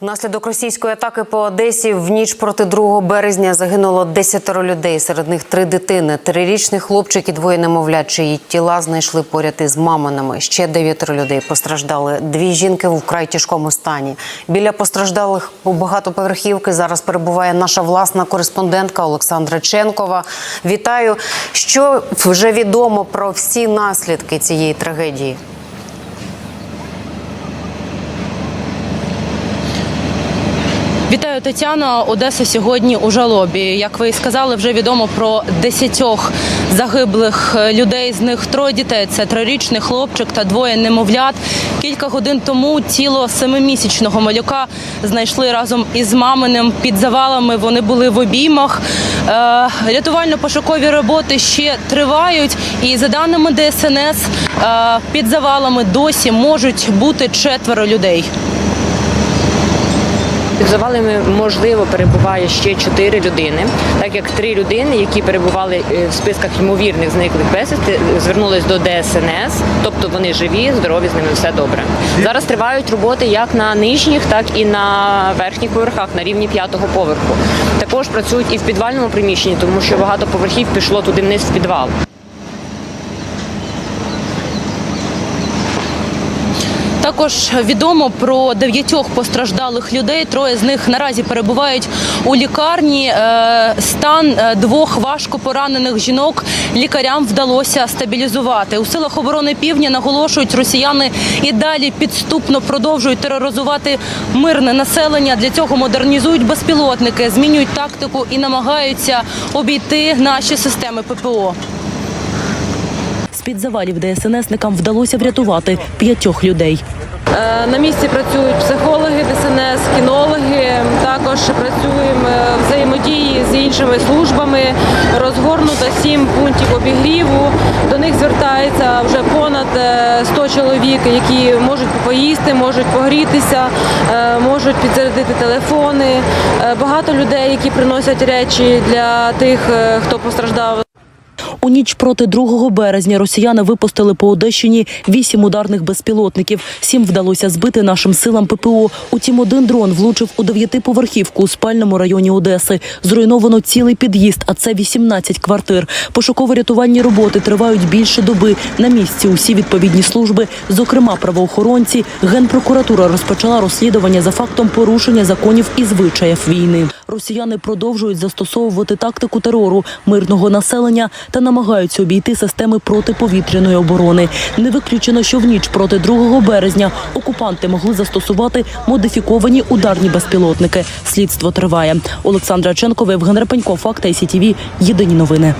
Внаслідок російської атаки по Одесі в ніч проти 2 березня загинуло 10 людей. Серед них три дитини. Трирічний хлопчик і двоє немовлят, чиї тіла знайшли поряд із маминами. Ще дев'ятеро людей постраждали. Дві жінки в вкрай тяжкому стані. Біля постраждалих у багатоповерхівки зараз перебуває наша власна кореспондентка Олександра Ченкова. Вітаю. Що вже відомо про всі наслідки цієї трагедії? Вітаю, Тетяна. Одеса сьогодні у жалобі. Як ви сказали, вже відомо про десятьох загиблих е, людей. З них троє дітей. Це трирічний хлопчик та двоє немовлят. Кілька годин тому тіло семимісячного малюка знайшли разом із маминим під завалами. Вони були в обіймах. Е, Рятувально-пошукові роботи ще тривають. І за даними ДСНС, е, під завалами досі можуть бути четверо людей. Під завалами можливо перебуває ще чотири людини, так як три людини, які перебували е, в списках ймовірних зниклих безвісти, звернулись до ДСНС, тобто вони живі, здорові, з ними все добре. Зараз тривають роботи як на нижніх, так і на верхніх поверхах на рівні п'ятого поверху. Також працюють і в підвальному приміщенні, тому що багато поверхів пішло туди вниз в підвал. Також відомо про дев'ятьох постраждалих людей. Троє з них наразі перебувають у лікарні. Е, Стан е, двох важко поранених жінок лікарям вдалося стабілізувати. У силах оборони півдня наголошують, росіяни і далі підступно продовжують тероризувати мирне населення. Для цього модернізують безпілотники, змінюють тактику і намагаються обійти наші системи ППО. З-під завалів ДСНСникам вдалося врятувати п'ятьох людей. Е, На місці працюють психологи, ДСНС, кінологи. Також працюємо е, взаємодії з іншими службами. Розгорнуто сім пунктів обігріву. До них звертається вже понад е, 100 чоловік, які можуть поїсти, можуть погрітися, е, можуть підзарядити телефони. Е, Багато людей, які приносять речі для тих, е, хто постраждав. У ніч проти 2 березня росіяни випустили по Одещині вісім ударних безпілотників. Сім вдалося збити нашим силам ППО. Утім, один дрон влучив у дев'ятиповерхівку у спальному районі Одеси. Зруйновано цілий під'їзд, а це 18 квартир. Пошуково-рятувальні роботи тривають більше доби. На місці усі відповідні служби, зокрема правоохоронці. Генпрокуратура розпочала розслідування за фактом порушення законів і звичаїв війни. Росіяни продовжують застосовувати тактику терору мирного населення та намагаються обійти системи протиповітряної оборони. Не виключено, що в ніч проти 2 березня окупанти могли застосувати модифіковані ударні безпілотники. Слідство триває. Олександра Ченкова, Євген Репенько, і СІТІВІ. Єдині новини.